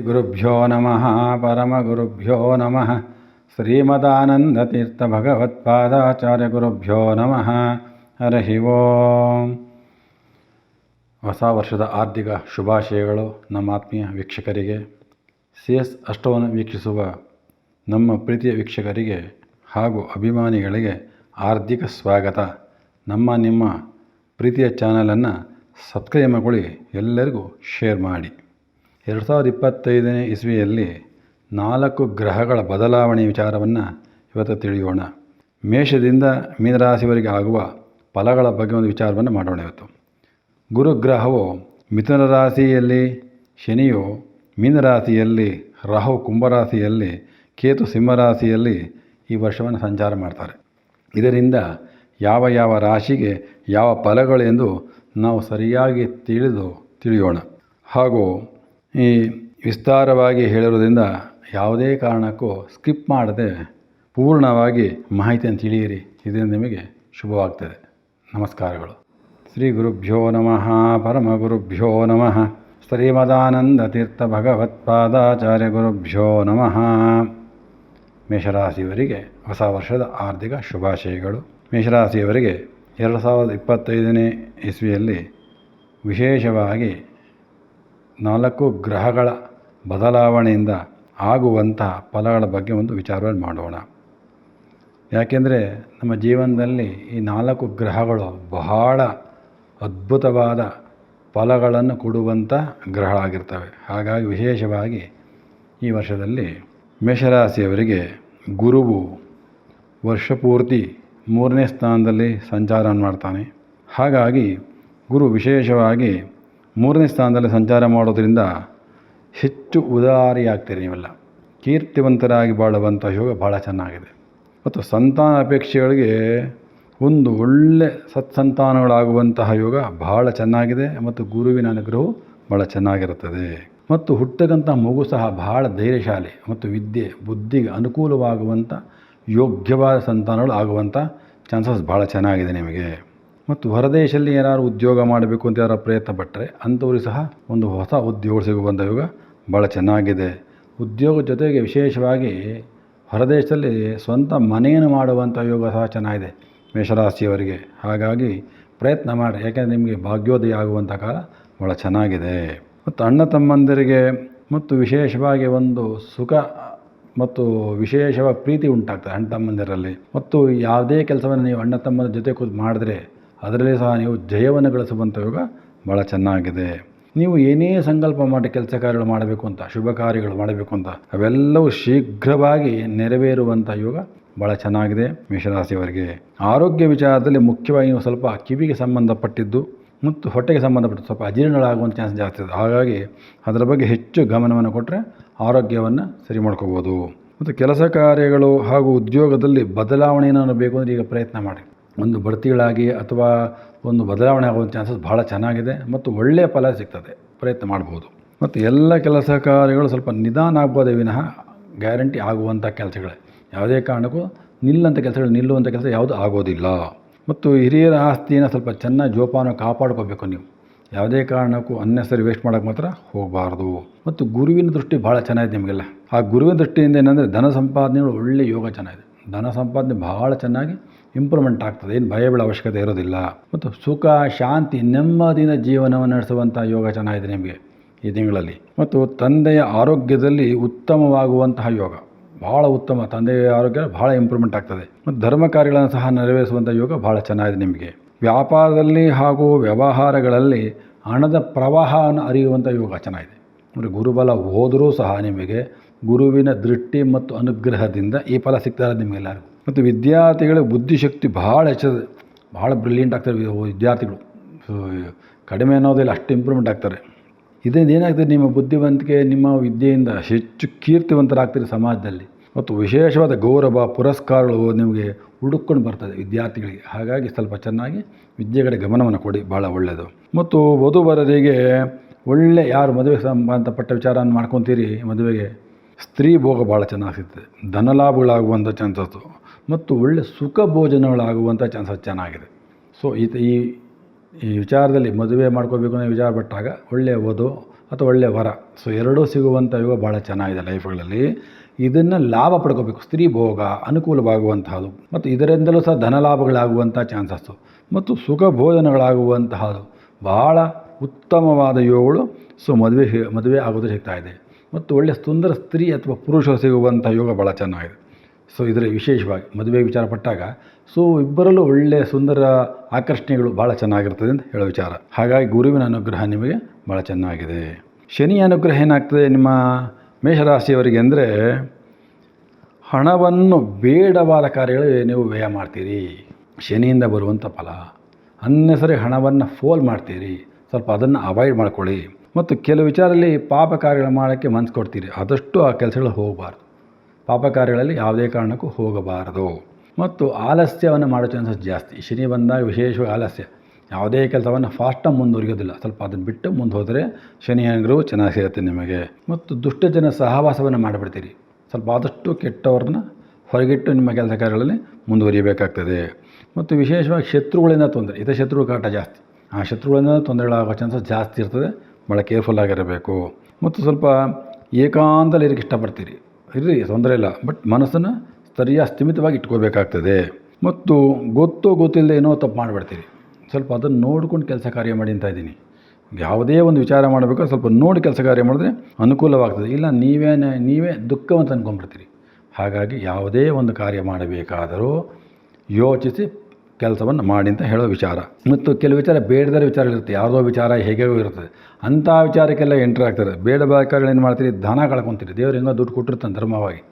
ಗುರುಭ್ಯೋ ನಮಃ ಪರಮಗುರುಭ್ಯೋ ನಮಃ ಶ್ರೀಮದಾನಂದತೀರ್ಥಭಗವತ್ಪಾದಾಚಾರ್ಯ ಗುರುಭ್ಯೋ ನಮಃ ಹರಿ ಓಂ ಹೊಸ ವರ್ಷದ ಆರ್ಥಿಕ ಶುಭಾಶಯಗಳು ನಮ್ಮ ಆತ್ಮೀಯ ವೀಕ್ಷಕರಿಗೆ. ಸಿ ಎಸ್ ಅಷ್ಟವನ್ನು ವೀಕ್ಷಿಸುವ ನಮ್ಮ ಪ್ರೀತಿಯ ವೀಕ್ಷಕರಿಗೆ ಹಾಗೂ ಅಭಿಮಾನಿಗಳಿಗೆ ಆರ್ಥಿಕ ಸ್ವಾಗತ. ನಮ್ಮ, ನಿಮ್ಮ ಪ್ರೀತಿಯ ಚಾನಲನ್ನು ಸಬ್ಸ್ಕ್ರೈಬ್ ಮಾಡಿಕೊಳ್ಳಿ, ಎಲ್ಲರಿಗೂ ಶೇರ್ ಮಾಡಿ. ಎರಡು ಸಾವಿರದ ಇಪ್ಪತ್ತೈದನೇ ಇಸ್ವಿಯಲ್ಲಿ ನಾಲ್ಕು ಗ್ರಹಗಳ ಬದಲಾವಣೆ ವಿಚಾರವನ್ನು ಇವತ್ತು ತಿಳಿಯೋಣ. ಮೇಷದಿಂದ ಮೀನರಾಶಿವರೆಗೆ ಆಗುವ ಫಲಗಳ ಬಗ್ಗೆ ಒಂದು ವಿಚಾರವನ್ನು ಮಾಡೋಣ ಇವತ್ತು. ಗುರುಗ್ರಹವು ಮಿಥುನ ರಾಶಿಯಲ್ಲಿ, ಶನಿಯು ಮೀನರಾಶಿಯಲ್ಲಿ ರಾಹು ಕುಂಭರಾಶಿಯಲ್ಲಿ ಕೇತು ಸಿಂಹರಾಶಿಯಲ್ಲಿ ಈ ವರ್ಷವನ್ನು ಸಂಚಾರ ಮಾಡ್ತಾರೆ. ಇದರಿಂದ ಯಾವ ಯಾವ ರಾಶಿಗೆ ಯಾವ ಫಲಗಳು ಎಂದು ನಾವು ಸರಿಯಾಗಿ ತಿಳಿದು ತಿಳಿಯೋಣ. ಹಾಗೂ ಈ ವಿಸ್ತಾರವಾಗಿ ಹೇಳಿರೋದ್ರಿಂದ ಯಾವುದೇ ಕಾರಣಕ್ಕೂ ಸ್ಕಿಪ್ ಮಾಡದೆ ಪೂರ್ಣವಾಗಿ ಮಾಹಿತಿಯನ್ನು ತಿಳಿಯಿರಿ. ಇದರಿಂದ ನಿಮಗೆ ಶುಭವಾಗ್ತದೆ. ನಮಸ್ಕಾರಗಳು. ಶ್ರೀ ಗುರುಭ್ಯೋ ನಮಃ. ಪರಮ ಗುರುಭ್ಯೋ ನಮಃ. ಶ್ರೀಮದಾನಂದ ತೀರ್ಥ ಭಗವತ್ಪಾದಾಚಾರ್ಯ ಗುರುಭ್ಯೋ ನಮಃ. ಮೇಷರಾಶಿಯವರಿಗೆ ಹೊಸ ವರ್ಷದ ಆರ್ಥಿಕ ಶುಭಾಶಯಗಳು. ಮೇಷರಾಶಿಯವರಿಗೆ ಎರಡು ಸಾವಿರದ ಇಪ್ಪತ್ತೈದನೇ ಇಸ್ವಿಯಲ್ಲಿ ವಿಶೇಷವಾಗಿ ನಾಲ್ಕು ಗ್ರಹಗಳ ಬದಲಾವಣೆಯಿಂದ ಆಗುವಂತಹ ಫಲಗಳ ಬಗ್ಗೆ ಒಂದು ವಿಚಾರವನ್ನು ಮಾಡೋಣ. ಯಾಕೆಂದರೆ ನಮ್ಮ ಜೀವನದಲ್ಲಿ ಈ ನಾಲ್ಕು ಗ್ರಹಗಳು ಬಹಳ ಅದ್ಭುತವಾದ ಫಲಗಳನ್ನು ಕೊಡುವಂಥ ಗ್ರಹಗಳಾಗಿರ್ತವೆ. ಹಾಗಾಗಿ ವಿಶೇಷವಾಗಿ ಈ ವರ್ಷದಲ್ಲಿ ಮೇಷರಾಶಿಯವರಿಗೆ ಗುರುವು ವರ್ಷಪೂರ್ತಿ ಮೂರನೇ ಸ್ಥಾನದಲ್ಲಿ ಸಂಚಾರ ಮಾಡ್ತಾನೆ. ಹಾಗಾಗಿ ಗುರು ವಿಶೇಷವಾಗಿ ಮೂರನೇ ಸ್ಥಾನದಲ್ಲಿ ಸಂಚಾರ ಮಾಡೋದರಿಂದ ಹೆಚ್ಚು ಉದಾರಿಯಾಗ್ತೀರಿ ನೀವೆಲ್ಲ. ಕೀರ್ತಿವಂತರಾಗಿ ಬಾಳುವಂಥ ಯೋಗ ಭಾಳ ಚೆನ್ನಾಗಿದೆ. ಮತ್ತು ಸಂತಾನ ಅಪೇಕ್ಷೆಗಳಿಗೆ ಒಂದು ಒಳ್ಳೆ ಸತ್ಸಂತಾನಗಳಾಗುವಂತಹ ಯೋಗ ಬಹಳ ಚೆನ್ನಾಗಿದೆ ಮತ್ತು ಗುರುವಿನ ಅನುಗ್ರಹವು ಭಾಳ ಚೆನ್ನಾಗಿರುತ್ತದೆ. ಮತ್ತು ಹುಟ್ಟಕ್ಕಂಥ ಮಗು ಸಹ ಬಹಳ ಧೈರ್ಯಶಾಲಿ ಮತ್ತು ವಿದ್ಯೆ, ಬುದ್ಧಿಗೆ ಅನುಕೂಲವಾಗುವಂಥ ಯೋಗ್ಯವಾದ ಸಂತಾನಗಳು ಆಗುವಂಥ ಚಾನ್ಸಸ್ ಭಾಳ ಚೆನ್ನಾಗಿದೆ ನಿಮಗೆ. ಮತ್ತು ಹೊರದೇಶದಲ್ಲಿ ಏನಾದ್ರು ಉದ್ಯೋಗ ಮಾಡಬೇಕು ಅಂತ ಯಾರು ಪ್ರಯತ್ನ ಪಟ್ಟರೆ ಅಂಥವ್ರಿಗೆ ಸಹ ಒಂದು ಹೊಸ ಉದ್ಯೋಗ ಸಿಗುವಂಥ ಯೋಗ ಭಾಳ ಚೆನ್ನಾಗಿದೆ. ಉದ್ಯೋಗ ಜೊತೆಗೆ ವಿಶೇಷವಾಗಿ ಹೊರದೇಶದಲ್ಲಿ ಸ್ವಂತ ಮನೆಯನ್ನು ಮಾಡುವಂಥ ಯೋಗ ಸಹ ಚೆನ್ನಾಗಿದೆ ಮೇಷರಾಶಿಯವರಿಗೆ. ಹಾಗಾಗಿ ಪ್ರಯತ್ನ ಮಾಡಿ, ಯಾಕೆಂದರೆ ನಿಮಗೆ ಭಾಗ್ಯೋದಯ ಆಗುವಂಥ ಕಾಲ ಭಾಳ ಚೆನ್ನಾಗಿದೆ. ಮತ್ತು ಅಣ್ಣ ತಮ್ಮಂದಿರಿಗೆ ಮತ್ತು ವಿಶೇಷವಾಗಿ ಒಂದು ಸುಖ ಮತ್ತು ವಿಶೇಷವಾಗಿ ಪ್ರೀತಿ ಉಂಟಾಗ್ತದೆ ಅಣ್ಣ ತಮ್ಮಂದಿರಲ್ಲಿ. ಮತ್ತು ಯಾವುದೇ ಕೆಲಸವನ್ನು ನೀವು ಅಣ್ಣ ತಮ್ಮನ ಜೊತೆ ಕೂತು ಮಾಡಿದ್ರೆ ಅದರಲ್ಲಿ ಸಹ ನೀವು ಜಯವನ್ನು ಗಳಿಸುವಂಥ ಯೋಗ ಭಾಳ ಚೆನ್ನಾಗಿದೆ. ನೀವು ಏನೇ ಸಂಕಲ್ಪ ಮಾಡಿ ಕೆಲಸ ಕಾರ್ಯಗಳು ಮಾಡಬೇಕು ಅಂತ, ಶುಭ ಕಾರ್ಯಗಳು ಮಾಡಬೇಕು ಅಂತ, ಅವೆಲ್ಲವೂ ಶೀಘ್ರವಾಗಿ ನೆರವೇರುವಂಥ ಯೋಗ ಭಾಳ ಚೆನ್ನಾಗಿದೆ ಮೇಷರಾಶಿಯವರಿಗೆ. ಆರೋಗ್ಯ ವಿಚಾರದಲ್ಲಿ ಮುಖ್ಯವಾಗಿ ನೀವು ಸ್ವಲ್ಪ ಕಿವಿಗೆ ಸಂಬಂಧಪಟ್ಟಿದ್ದು ಮತ್ತು ಹೊಟ್ಟೆಗೆ ಸಂಬಂಧಪಟ್ಟು ಸ್ವಲ್ಪ ಅಜೀರ್ಣಗಳಾಗುವಂಥ ಚಾನ್ಸ್ ಜಾಸ್ತಿ ಇದೆ. ಹಾಗಾಗಿ ಅದರ ಬಗ್ಗೆ ಹೆಚ್ಚು ಗಮನವನ್ನು ಕೊಟ್ಟರೆ ಆರೋಗ್ಯವನ್ನು ಸರಿ ಮಾಡ್ಕೋಬೋದು. ಮತ್ತು ಕೆಲಸ ಕಾರ್ಯಗಳು ಹಾಗೂ ಉದ್ಯೋಗದಲ್ಲಿ ಬದಲಾವಣೆಯನ್ನು ಬೇಕು ಅಂದರೆ ಈಗ ಪ್ರಯತ್ನ ಮಾಡಿ. ಒಂದು ಬಡ್ತಿಗಳಾಗಿ ಅಥವಾ ಒಂದು ಬದಲಾವಣೆ ಆಗುವಂಥ ಚಾನ್ಸಸ್ ಭಾಳ ಚೆನ್ನಾಗಿದೆ ಮತ್ತು ಒಳ್ಳೆಯ ಫಲ ಸಿಗ್ತದೆ. ಪ್ರಯತ್ನ ಮಾಡ್ಬೋದು. ಮತ್ತು ಎಲ್ಲ ಕೆಲಸ ಕಾರ್ಯಗಳು ಸ್ವಲ್ಪ ನಿಧಾನ ಆಗ್ಬೋದೇ ವಿನಃ ಗ್ಯಾರಂಟಿ ಆಗುವಂಥ ಕೆಲಸಗಳೇ. ಯಾವುದೇ ಕಾರಣಕ್ಕೂ ನಿಲ್ಲಂಥ ಕೆಲಸಗಳು ನಿಲ್ಲುವಂಥ ಕೆಲಸ ಯಾವುದು ಆಗೋದಿಲ್ಲ. ಮತ್ತು ಹಿರಿಯರ ಆಸ್ತಿಯನ್ನು ಸ್ವಲ್ಪ ಚೆನ್ನಾಗಿ ಜೋಪಾನ ಕಾಪಾಡ್ಕೋಬೇಕು ನೀವು. ಯಾವುದೇ ಕಾರಣಕ್ಕೂ ಅನ್ನೆಸರಿ ವೇಸ್ಟ್ ಮಾಡೋಕೆ ಮಾತ್ರ ಹೋಗಬಾರ್ದು. ಮತ್ತು ಗುರುವಿನ ದೃಷ್ಟಿ ಭಾಳ ಚೆನ್ನಾಗಿದೆ ನಿಮಗೆಲ್ಲ. ಆ ಗುರುವಿನ ದೃಷ್ಟಿಯಿಂದ ಏನಂದರೆ ಧನ ಸಂಪಾದನೆಗಳು ಒಳ್ಳೆಯ ಯೋಗ ಚೆನ್ನಾಗಿದೆ. ಧನ ಸಂಪಾದನೆ ಭಾಳ ಚೆನ್ನಾಗಿ ಇಂಪ್ರೂವ್ಮೆಂಟ್ ಆಗ್ತದೆ. ಏನು ಭಯ ಅವಶ್ಯಕತೆ ಇರೋದಿಲ್ಲ. ಮತ್ತು ಸುಖ, ಶಾಂತಿ, ನೆಮ್ಮದಿನ ಜೀವನವನ್ನು ನಡೆಸುವಂಥ ಯೋಗ ಚೆನ್ನಾಗಿದೆ ನಿಮಗೆ ಈ ತಿಂಗಳಲ್ಲಿ. ಮತ್ತು ತಂದೆಯ ಆರೋಗ್ಯದಲ್ಲಿ ಉತ್ತಮವಾಗುವಂತಹ ಯೋಗ. ಭಾಳ ಉತ್ತಮ. ತಂದೆಯ ಆರೋಗ್ಯ ಭಾಳ ಇಂಪ್ರೂವ್ಮೆಂಟ್ ಆಗ್ತದೆ. ಮತ್ತು ಧರ್ಮ ಕಾರ್ಯಗಳನ್ನು ಸಹ ನೆರವೇರಿಸುವಂಥ ಯೋಗ ಭಾಳ ಚೆನ್ನಾಗಿದೆ ನಿಮಗೆ. ವ್ಯಾಪಾರದಲ್ಲಿ ಹಾಗೂ ವ್ಯವಹಾರಗಳಲ್ಲಿ ಹಣದ ಪ್ರವಾಹವನ್ನು ಅರಿಯುವಂಥ ಯೋಗ ಚೆನ್ನಾಗಿದೆ ಅಂದರೆ ಗುರುಬಲ ಹೋದರೂ ಸಹ ನಿಮಗೆ ಗುರುವಿನ ದೃಷ್ಟಿ ಮತ್ತು ಅನುಗ್ರಹದಿಂದ ಈ ಫಲ ಸಿಗ್ತಾರೆ ನಿಮಗೆಲ್ಲರಿಗೂ. ಮತ್ತು ವಿದ್ಯಾರ್ಥಿಗಳ ಬುದ್ಧಿಶಕ್ತಿ ಭಾಳ ಹೆಚ್ಚದೆ. ಭಾಳ ಬ್ರಿಲಿಯಂಟ್ ಆಗ್ತಾರೆ ವಿದ್ಯಾರ್ಥಿಗಳು. ಕಡಿಮೆ ಅನ್ನೋದಿಲ್ಲ ಅಷ್ಟು ಇಂಪ್ರೂವ್ಮೆಂಟ್ ಆಗ್ತಾರೆ. ಇದರಿಂದ ಏನಾಗ್ತದೆ, ನಿಮ್ಮ ಬುದ್ಧಿವಂತಿಕೆ, ನಿಮ್ಮ ವಿದ್ಯೆಯಿಂದ ಹೆಚ್ಚು ಕೀರ್ತಿವಂತರಾಗ್ತೀರಿ ಸಮಾಜದಲ್ಲಿ. ಮತ್ತು ವಿಶೇಷವಾದ ಗೌರವ, ಪುರಸ್ಕಾರಗಳು ನಿಮಗೆ ಹುಡುಕೊಂಡು ಬರ್ತದೆ ವಿದ್ಯಾರ್ಥಿಗಳಿಗೆ. ಹಾಗಾಗಿ ಸ್ವಲ್ಪ ಚೆನ್ನಾಗಿ ವಿದ್ಯೆ ಕಡೆ ಗಮನವನ್ನು ಕೊಡಿ, ಭಾಳ ಒಳ್ಳೆಯದು. ಮತ್ತು ವಧುವರರಿಗೆ ಒಳ್ಳೆ ಯಾರು ಮದುವೆ ಸಂಬಂಧಪಟ್ಟ ವಿಚಾರವನ್ನು ಮಾಡ್ಕೊತೀರಿ, ಮದುವೆಗೆ ಸ್ತ್ರೀ ಭೋಗ ಭಾಳ ಚೆನ್ನಾಗಿ ಸಿಗ್ತದೆ. ಧನಲಾಭಗಳಾಗುವಂಥ ಚಾನ್ಸಸ್ಸು ಮತ್ತು ಒಳ್ಳೆ ಸುಖ ಭೋಜನಗಳಾಗುವಂಥ ಚಾನ್ಸಸ್ ಚೆನ್ನಾಗಿದೆ. ಸೊ ಈ ಈ ಈ ವಿಚಾರದಲ್ಲಿ ಮದುವೆ ಮಾಡ್ಕೋಬೇಕು ಅನ್ನೋ ವಿಚಾರ ಪಟ್ಟಾಗ ಒಳ್ಳೆಯ ವಧು ಅಥವಾ ಒಳ್ಳೆಯ ವರ ಸೊ ಎರಡೂ ಸಿಗುವಂಥ ಯೋಗ ಭಾಳ ಚೆನ್ನಾಗಿದೆ ಲೈಫ್ಗಳಲ್ಲಿ. ಇದನ್ನು ಲಾಭ ಪಡ್ಕೋಬೇಕು, ಸ್ತ್ರೀ ಭೋಗ ಅನುಕೂಲವಾಗುವಂತಹದ್ದು ಮತ್ತು ಇದರಿಂದಲೂ ಸಹ ಧನ ಲಾಭಗಳಾಗುವಂಥ ಚಾನ್ಸಸ್ಸು, ಮತ್ತು ಸುಖ ಭೋಜನಗಳಾಗುವಂತಹದ್ದು ಭಾಳ ಉತ್ತಮವಾದ ಯೋಗಗಳು ಸೊ ಮದುವೆ ಮದುವೆ ಆಗೋದು ಸಿಗ್ತಾ ಇದೆ. ಮತ್ತು ಒಳ್ಳೆಯ ಸುಂದರ ಸ್ತ್ರೀ ಅಥವಾ ಪುರುಷ ಸಿಗುವಂಥ ಯೋಗ ಭಾಳ ಚೆನ್ನಾಗಿದೆ. ಸೊ ಇದರ ವಿಶೇಷವಾಗಿ ಮದುವೆ ವಿಚಾರ ಪಟ್ಟಾಗ, ಸೊ ಇಬ್ಬರಲ್ಲೂ ಒಳ್ಳೆಯ ಸುಂದರ ಆಕರ್ಷಣೆಗಳು ಭಾಳ ಚೆನ್ನಾಗಿರ್ತದೆ ಅಂತ ಹೇಳೋ ವಿಚಾರ. ಹಾಗಾಗಿ ಗುರುವಿನ ಅನುಗ್ರಹ ನಿಮಗೆ ಭಾಳ ಚೆನ್ನಾಗಿದೆ. ಶನಿ ಅನುಗ್ರಹ ಏನಾಗ್ತದೆ ನಿಮ್ಮ ಮೇಷರಾಶಿಯವರಿಗೆ ಅಂದರೆ, ಹಣವನ್ನು ಬೇಡವಾದ ಕಾರ್ಯಗಳು ನೀವು ವ್ಯಯ ಮಾಡ್ತೀರಿ. ಶನಿಯಿಂದ ಬರುವಂಥ ಫಲ. ಅನ್ನೆಸರಿ ಹಣವನ್ನು ಫೋಲ್ ಮಾಡ್ತೀರಿ. ಸ್ವಲ್ಪ ಅದನ್ನು ಅವಾಯ್ಡ್ ಮಾಡ್ಕೊಳ್ಳಿ. ಮತ್ತು ಕೆಲವು ವಿಚಾರದಲ್ಲಿ ಪಾಪ ಕಾರ್ಯಗಳು ಮಾಡೋಕ್ಕೆ ಮನಸ್ಸು ಕೊಡ್ತೀರಿ. ಆದಷ್ಟು ಆ ಕೆಲಸಗಳು ಹೋಗಬಾರ್ದು. ಪಾಪ ಕಾರ್ಯಗಳಲ್ಲಿ ಯಾವುದೇ ಕಾರಣಕ್ಕೂ ಹೋಗಬಾರದು. ಮತ್ತು ಆಲಸ್ಯವನ್ನು ಮಾಡೋ ಚಾನ್ಸಸ್ ಜಾಸ್ತಿ. ಶನಿ ಬಂದಾಗ ವಿಶೇಷವಾಗಿ ಆಲಸ್ಯ. ಯಾವುದೇ ಕೆಲಸವನ್ನು ಫಾಸ್ಟಾಗಿ ಮುಂದುವರಿಯೋದಿಲ್ಲ. ಸ್ವಲ್ಪ ಅದನ್ನು ಬಿಟ್ಟು ಮುಂದೆ ಹೋದರೆ ಶನಿ ಅನುಗ್ರಹವು ಚೆನ್ನಾಗಿ ಸಿಗುತ್ತೆ ನಿಮಗೆ. ಮತ್ತು ದುಷ್ಟ ಜನ ಸಹವಾಸವನ್ನು ಮಾಡಿಬಿಡ್ತೀರಿ. ಸ್ವಲ್ಪ ಆದಷ್ಟು ಕೆಟ್ಟವ್ರನ್ನ ಹೊರಗಿಟ್ಟು ನಿಮ್ಮ ಕೆಲಸ ಕಾರ್ಯಗಳಲ್ಲಿ ಮುಂದುವರಿಯಬೇಕಾಗ್ತದೆ. ಮತ್ತು ವಿಶೇಷವಾಗಿ ಶತ್ರುಗಳಿಂದ ತೊಂದರೆ. ಇದೆ ಶತ್ರು ಕಾಟ ಜಾಸ್ತಿ. ಆ ಶತ್ರುಗಳಿಂದ ತೊಂದರೆಗಳಾಗೋ ಚಾನ್ಸಸ್ ಜಾಸ್ತಿ ಇರ್ತದೆ. ಭಾಳ ಕೇರ್ಫುಲ್ ಆಗಿರಬೇಕು. ಮತ್ತು ಸ್ವಲ್ಪ ಏಕಾಂತದಲ್ಲಿ ಇರೋಕ್ಕೆ ಇಷ್ಟಪಡ್ತೀರಿ. ಇರ್ರಿ, ತೊಂದರೆ ಇಲ್ಲ. ಬಟ್ ಮನಸ್ಸನ್ನು ಸರಿಯಾಗಿ ಸ್ಥಿಮಿತವಾಗಿ ಇಟ್ಕೋಬೇಕಾಗ್ತದೆ. ಮತ್ತು ಗೊತ್ತೋ ಗೊತ್ತಿಲ್ಲದೆ ಏನೋ ತಪ್ಪು ಮಾಡಿಬಿಡ್ತೀರಿ. ಸ್ವಲ್ಪ ಅದನ್ನು ನೋಡ್ಕೊಂಡು ಕೆಲಸ ಕಾರ್ಯ ಮಾಡಿ ಅಂತ ಇದ್ದೀನಿ. ಯಾವುದೇ ಒಂದು ವಿಚಾರ ಮಾಡಬೇಕು ಸ್ವಲ್ಪ ನೋಡಿ ಕೆಲಸ ಕಾರ್ಯ ಮಾಡಿದ್ರೆ ಅನುಕೂಲವಾಗ್ತದೆ. ಇಲ್ಲ, ನೀವೇ ನೀವೇ ದುಃಖವಂತ ಅಂದ್ಕೊಂಡ್ಬಿಡ್ತೀರಿ ಹಾಗಾಗಿ ಯಾವುದೇ ಒಂದು ಕಾರ್ಯ ಮಾಡಬೇಕಾದರೂ ಯೋಚಿಸಿ ಕೆಲಸವನ್ನು ಮಾಡಿ ಅಂತ ಹೇಳೋ ವಿಚಾರ. ಮತ್ತು ಕೆಲವು ವಿಚಾರ ಬೇಡದೋರ್ ವಿಚಾರ ಇರುತ್ತೆ. ಯಾವುದೋ ವಿಚಾರ ಹೇಗೋ ಇರ್ತದೆ ಅಂಥ ವಿಚಾರಕ್ಕೆಲ್ಲ ಎಂಟ್ರ್ ಆಗ್ತದೆ. ಬೇಡ ಏನು ಮಾಡ್ತೀರಿ? ಧನ ಕಳ್ಕೊತೀರಿ. ದೇವ್ರು ಹೆಂಗೋ ದುಡ್ಡು ಕೊಟ್ಟಿರ್ತಾನೆ ಧರ್ಮವಾಗಿ.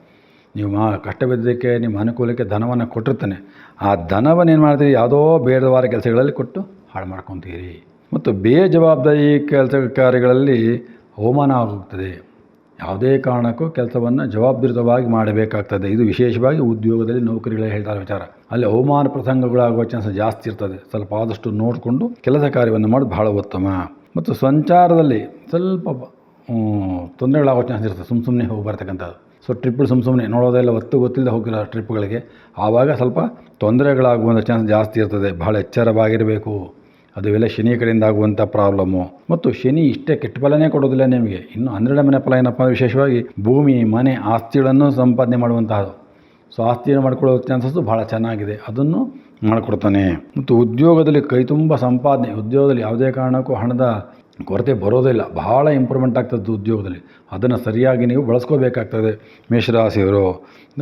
ನೀವು ಮಾ ಕಷ್ಟ ಬಿದ್ದಕ್ಕೆ ನಿಮ್ಮ ಅನುಕೂಲಕ್ಕೆ ಧನವನ್ನು ಕೊಟ್ಟಿರ್ತಾನೆ. ಆ ಧನವನ್ನು ಏನು ಮಾಡ್ತೀರಿ? ಯಾವುದೋ ಬೇಡವಾರ ಕೆಲಸಗಳಲ್ಲಿ ಕೊಟ್ಟು ಹಾಳು ಮಾಡ್ಕೊತೀರಿ. ಮತ್ತು ಬೇಜವಾಬ್ದಾರಿ ಕೆಲಸ ಕಾರ್ಯಗಳಲ್ಲಿ ಅವಮಾನ ಆಗುತ್ತದೆ ಯಾವುದೇ ಕಾರಣಕ್ಕೂ ಕೆಲಸವನ್ನು ಜವಾಬ್ದಾರಿತವಾಗಿ ಮಾಡಬೇಕಾಗ್ತದೆ. ಇದು ವಿಶೇಷವಾಗಿ ಉದ್ಯೋಗದಲ್ಲಿ ನೌಕರಿಗಳೇ ಹೇಳ್ತಾರೆ ವಿಚಾರ. ಅಲ್ಲಿ ಅವಮಾನ ಪ್ರಸಂಗಗಳಾಗುವ ಚಾನ್ಸ್ ಜಾಸ್ತಿ ಇರ್ತದೆ. ಸ್ವಲ್ಪ ಆದಷ್ಟು ನೋಡಿಕೊಂಡು ಕೆಲಸ ಕಾರ್ಯವನ್ನು ಮಾಡೋದು ಬಹಳ ಉತ್ತಮ. ಮತ್ತು ಸಂಚಾರದಲ್ಲಿ ಸ್ವಲ್ಪ ತೊಂದರೆಗಳಾಗೋ ಚಾನ್ಸ್ ಇರ್ತದೆ. ಸುಮ್ಮ ಸುಮ್ಮನೆ ಹೋಗಿ ಬರ್ತಕ್ಕಂಥದ್ದು. ಸೊ ಟ್ರಿಪ್ಪು ಸುಮ್ಮ ಸುಮ್ಮನೆ ನೋಡೋದೆಲ್ಲ ಒತ್ತು ಗೊತ್ತಿಲ್ಲದೆ ಹೋಗಿರೋ ಟ್ರಿಪ್ಗಳಿಗೆ ಆವಾಗ ಸ್ವಲ್ಪ ತೊಂದರೆಗಳಾಗುವಂಥ ಚಾನ್ಸ್ ಜಾಸ್ತಿ ಇರ್ತದೆ. ಭಾಳ ಎಚ್ಚರವಾಗಿರಬೇಕು. ಅದುವೆಲ್ಲ ಶನಿ ಕಡೆಯಿಂದ ಆಗುವಂಥ ಪ್ರಾಬ್ಲಮ್ಮು ಮತ್ತು ಶನಿ ಇಷ್ಟೇ ಕೆಟ್ಟ ಫಲನೇ ಕೊಡೋದಿಲ್ಲ ನಿಮಗೆ. ಇನ್ನು ಹನ್ನೆರಡು ಮನೆ ಫಲ ಏನಪ್ಪ ವಿಶೇಷವಾಗಿ ಭೂಮಿ, ಮನೆ, ಆಸ್ತಿಗಳನ್ನು ಸಂಪಾದನೆ ಮಾಡುವಂತಹದ್ದು ಸೊ ಆಸ್ತಿಯನ್ನು ಮಾಡ್ಕೊಳ್ಳೋ ಚಾನ್ಸಸ್ಸು ಭಾಳ ಚೆನ್ನಾಗಿದೆ. ಅದನ್ನು ಮಾಡಿಕೊಡ್ತಾನೆ. ಮತ್ತು ಉದ್ಯೋಗದಲ್ಲಿ ಕೈ ತುಂಬ ಸಂಪಾದನೆ. ಉದ್ಯೋಗದಲ್ಲಿ ಯಾವುದೇ ಕಾರಣಕ್ಕೂ ಹಣದ ಕೊರತೆ ಬರೋದಿಲ್ಲ ಬಹಳ ಇಂಪ್ರೂವ್ಮೆಂಟ್ ಆಗ್ತದೆ ಉದ್ಯೋಗದಲ್ಲಿ. ಅದನ್ನು ಸರಿಯಾಗಿ ನೀವು ಬಳಸ್ಕೋಬೇಕಾಗ್ತದೆ ಮೇಷರಾಶಿಯವರು.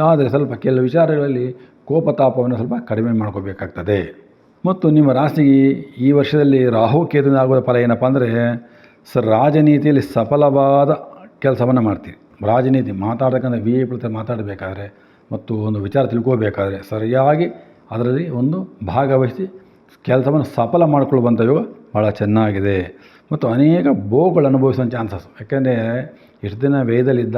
ಆದರೆ ಸ್ವಲ್ಪ ಕೆಲವು ವಿಚಾರಗಳಲ್ಲಿ ಕೋಪತಾಪವನ್ನು ಸ್ವಲ್ಪ ಕಡಿಮೆ ಮಾಡ್ಕೋಬೇಕಾಗ್ತದೆ. ಮತ್ತು ನಿಮ್ಮ ರಾಶಿಗೆ ಈ ವರ್ಷದಲ್ಲಿ ರಾಹು ಕೇತುವಿನ ಆಗುವ ಫಲ ಏನಪ್ಪ ಅಂದರೆ, ಸರ್ ರಾಜನೀತಿಯಲ್ಲಿ ಸಫಲವಾದ ಕೆಲಸವನ್ನು ಮಾಡ್ತೀರಿ. ರಾಜನೀತಿ ಮಾತಾಡ್ತಕ್ಕಂಥ ವಿ ಪ್ರತಿ ಮಾತಾಡಬೇಕಾದ್ರೆ ಮತ್ತು ಒಂದು ವಿಚಾರ ತಿಳ್ಕೋಬೇಕಾದ್ರೆ ಸರಿಯಾಗಿ ಅದರಲ್ಲಿ ಒಂದು ಭಾಗವಹಿಸಿ ಕೆಲಸವನ್ನು ಸಫಲ ಮಾಡಿಕೊಳ್ಳುವಂಥ ಯೋಗ ಭಾಳ ಚೆನ್ನಾಗಿದೆ. ಮತ್ತು ಅನೇಕ ಬೋಗಳು ಅನುಭವಿಸುವ ಚಾನ್ಸಸ್. ಯಾಕೆಂದರೆ ಇಷ್ಟು ದಿನ ವೇದಲ್ಲಿದ್ದ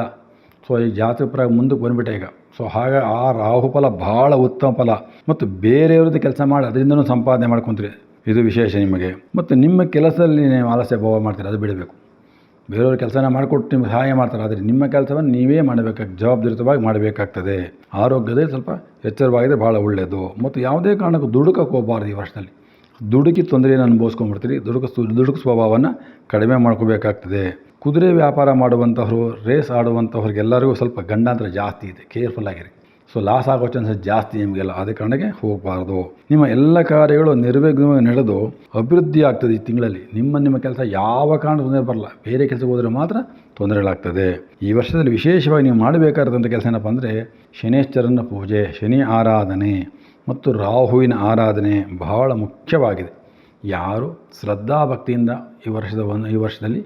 ಸೊ ಈ ಜಾತ್ರೆ ಪ್ರಾಗ ಮುಂದಕ್ಕೆ ಬಂದುಬಿಟ್ಟೆ ಈಗ ಸೊ ಹಾಗೆ ಆ ರಾಹುಫಲ ಭಾಳ ಉತ್ತಮ ಫಲ. ಮತ್ತು ಬೇರೆಯವ್ರದ್ದು ಕೆಲಸ ಮಾಡಿ ಅದರಿಂದನೂ ಸಂಪಾದನೆ ಮಾಡ್ಕೊತೀರಿ ಇದು ವಿಶೇಷ ನಿಮಗೆ. ಮತ್ತು ನಿಮ್ಮ ಕೆಲಸದಲ್ಲಿ ನೀವು ಆಲಸ್ಯ ಭಾವ ಮಾಡ್ತೀರಿ, ಅದು ಬಿಡಬೇಕು. ಬೇರೆಯವ್ರ ಕೆಲಸನ ಮಾಡಿಕೊಟ್ಟು ನಿಮ್ಗೆ ಸಹಾಯ ಮಾಡ್ತಾರೆ, ಆದರೆ ನಿಮ್ಮ ಕೆಲಸವನ್ನು ನೀವೇ ಮಾಡಬೇಕಾಗಿ ಜವಾಬ್ದಾರಿತವಾಗಿ ಮಾಡಬೇಕಾಗ್ತದೆ. ಆರೋಗ್ಯದಲ್ಲಿ ಸ್ವಲ್ಪ ಎಚ್ಚರವಾಗಿದ್ದರೆ ಭಾಳ ಒಳ್ಳೆಯದು. ಮತ್ತು ಯಾವುದೇ ಕಾರಣಕ್ಕೂ ದುಡುಕಕ್ಕೆ ಹೋಗಬಾರ್ದು ಈ ವರ್ಷದಲ್ಲಿ. ದುಡುಕಿ ತೊಂದರೆಯನ್ನು ಅನುಭವಿಸ್ಕೊಂಡ್ಬಿಡ್ತೀರಿ. ದುಡುಕು ದುಡುಕು ಸ್ವಭಾವವನ್ನು ಕಡಿಮೆ ಮಾಡ್ಕೋಬೇಕಾಗ್ತದೆ. ಕುದುರೆ ವ್ಯಾಪಾರ ಮಾಡುವಂಥವ್ರು ರೇಸ್ ಆಡುವಂಥವ್ರಿಗೆಲ್ಲರಿಗೂ ಸ್ವಲ್ಪ ಗಂಡಾಂತರ ಜಾಸ್ತಿ ಇದೆ. ಕೇರ್ಫುಲ್ ಆಗಿರಿ. ಸೊ, ಲಾಸ್ ಆಗೋ ಚಾನ್ಸಸ್ ಜಾಸ್ತಿ ನಿಮಗೆಲ್ಲ. ಅದೇ ಕಾರಣಕ್ಕೆ ಹೋಗಬಾರ್ದು. ನಿಮ್ಮ ಎಲ್ಲ ಕಾರ್ಯಗಳು ನಿರ್ವಿಘ್ನವಾಗಿ ನಡೆದು ಅಭಿವೃದ್ಧಿ ಆಗ್ತದೆ ಈ ತಿಂಗಳಲ್ಲಿ. ನಿಮ್ಮ ನಿಮ್ಮ ಕೆಲಸ ಯಾವ ಕಾರಣ ತೊಂದರೆ ಬರಲ್ಲ. ಬೇರೆ ಕೆಲಸಕ್ಕೆ ಹೋದರೆ ಮಾತ್ರ ತೊಂದರೆಗಳಾಗ್ತದೆ. ಈ ವರ್ಷದಲ್ಲಿ ವಿಶೇಷವಾಗಿ ನೀವು ಮಾಡಬೇಕಾದಂಥ ಕೆಲಸ ಏನಪ್ಪ ಅಂದರೆ ಶನೇಶ್ವರನ ಪೂಜೆ, ಶನಿ ಆರಾಧನೆ. ಮತ್ತು ರಾಹುವಿನ ಆರಾಧನೆ ಬಹಳ ಮುಖ್ಯವಾಗಿದೆ. ಯಾರು ಶ್ರದ್ಧಾಭಕ್ತಿಯಿಂದ ಈ ವರ್ಷದ ಒಂದು ಈ ವರ್ಷದಲ್ಲಿ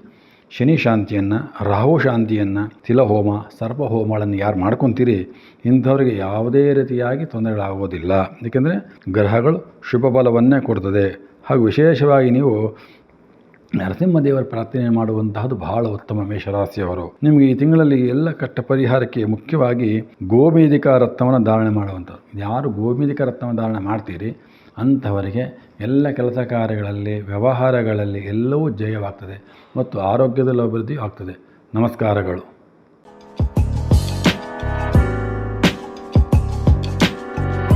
ಶನಿ ಶಾಂತಿಯನ್ನು, ರಾಹು ಶಾಂತಿಯನ್ನು, ತಿಲಹೋಮ, ಸರ್ಪಹೋಮಗಳನ್ನು ಯಾರು ಮಾಡ್ಕೊತೀರಿ? ಇಂಥವರಿಗೆ ಯಾವುದೇ ರೀತಿಯಾಗಿ ತೊಂದರೆಗಳಾಗೋದಿಲ್ಲ. ಏಕೆಂದರೆ ಗ್ರಹಗಳು ಶುಭ ಬಲವನ್ನೇ ಕೊಡ್ತದೆ. ಹಾಗೂ ವಿಶೇಷವಾಗಿ ನೀವು ನರಸಿಂಹದೇವರ ಪ್ರಾರ್ಥನೆ ಮಾಡುವಂತಹದ್ದು ಬಹಳ ಉತ್ತಮ ಮೇಷರಾಶಿಯವರು. ನಿಮಗೆ ಈ ತಿಂಗಳಲ್ಲಿ ಎಲ್ಲ ಕಷ್ಟ ಪರಿಹಾರಕ್ಕೆ ಮುಖ್ಯವಾಗಿ ಗೋಮೇಧಿಕ ರತ್ನವನ್ನು ಧಾರಣೆ ಮಾಡುವಂಥದ್ದು ಯಾರು ಗೋಮೇಧಿಕ ರತ್ನವನ್ನು ಧಾರಣೆ ಮಾಡ್ತೀರಿ, ಅಂಥವರಿಗೆ ಎಲ್ಲ ಕೆಲಸ ಕಾರ್ಯಗಳಲ್ಲಿ, ವ್ಯವಹಾರಗಳಲ್ಲಿ ಎಲ್ಲವೂ ಜಯವಾಗ್ತದೆ ಮತ್ತು ಆರೋಗ್ಯದಲ್ಲಿ ಅಭಿವೃದ್ಧಿ ಆಗ್ತದೆ ನಮಸ್ಕಾರಗಳು.